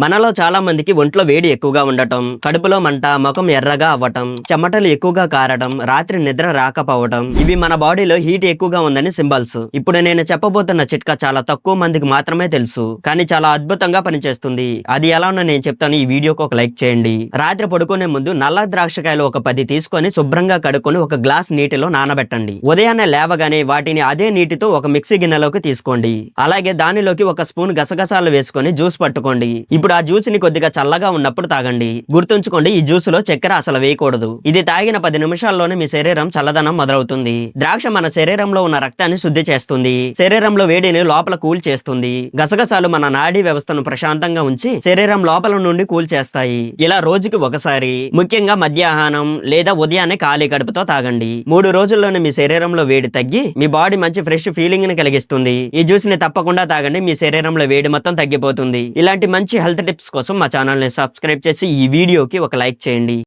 మనలో చాలా మందికి ఒంట్లో వేడి ఎక్కువగా ఉండటం కడుపులో మంట ముఖం ఎర్రగా అవ్వటం చెమటలు ఎక్కువగా కారడం రాత్రి నిద్ర రాకపోవడం ఇవి మన బాడీలో హీట్ ఎక్కువగా ఉందని సింబల్స్. ఇప్పుడు నేను చెప్పబోతున్న చిట్కా చాలా తక్కువ మందికి మాత్రమే తెలుసు కానీ చాలా అద్భుతంగా పనిచేస్తుంది. అది ఎలానో నేను చెప్తాను ఈ వీడియోకి ఒక లైక్ చేయండి. రాత్రి పడుకునే ముందు నల్ల ద్రాక్షకాయలు ఒక పది తీసుకొని శుభ్రంగా కడుక్కొని ఒక గ్లాస్ నీటిలో నానబెట్టండి. ఉదయాన్నే లేవగానే వాటిని అదే నీటితో ఒక మిక్సీ గిన్నెలోకి తీసుకోండి. అలాగే దానిలోకి ఒక స్పూన్ గసగసాలు వేసుకొని జ్యూస్ పట్టుకోండి. ఇప్పుడు ఆ జ్యూస్ని కొద్దిగా చల్లగా ఉన్నప్పుడు తాగండి. గుర్తుంచుకోండి ఈ జ్యూస్లో చక్కెర అసలు వేయకూడదు. ఇది తాగిన పది నిమిషాల్లోనే మీ శరీరం చల్లదనం మొదలవుతుంది. ద్రాక్ష మన శరీరంలో ఉన్న రక్తాన్ని శుద్ధి చేస్తుంది. శరీరంలో వేడిని లోపల కూల్ చేస్తుంది. గసగసాలు మన నాడీ వ్యవస్థను ప్రశాంతంగా ఉంచి శరీరం లోపల నుండి కూల్ చేస్తాయి. ఇలా రోజుకి ఒకసారి ముఖ్యంగా మధ్యాహ్నం లేదా ఉదయాన్నే ఖాళీ కడుపుతో తాగండి. మూడు రోజుల్లోనే మీ శరీరంలో వేడి తగ్గి మీ బాడీ మంచి ఫ్రెష్ ఫీలింగ్ని కలిగిస్తుంది. ఈ జ్యూస్ని తప్పకుండా తాగండి మీ శరీరంలో వేడి మొత్తం తగ్గిపోతుంది. ఇలాంటి మంచి హెల్త్ టిప్స్ కోసం మా ఛానల్ని సబ్స్క్రైబ్ చేసి ఈ వీడియోకి ఒక లైక్ చేయండి.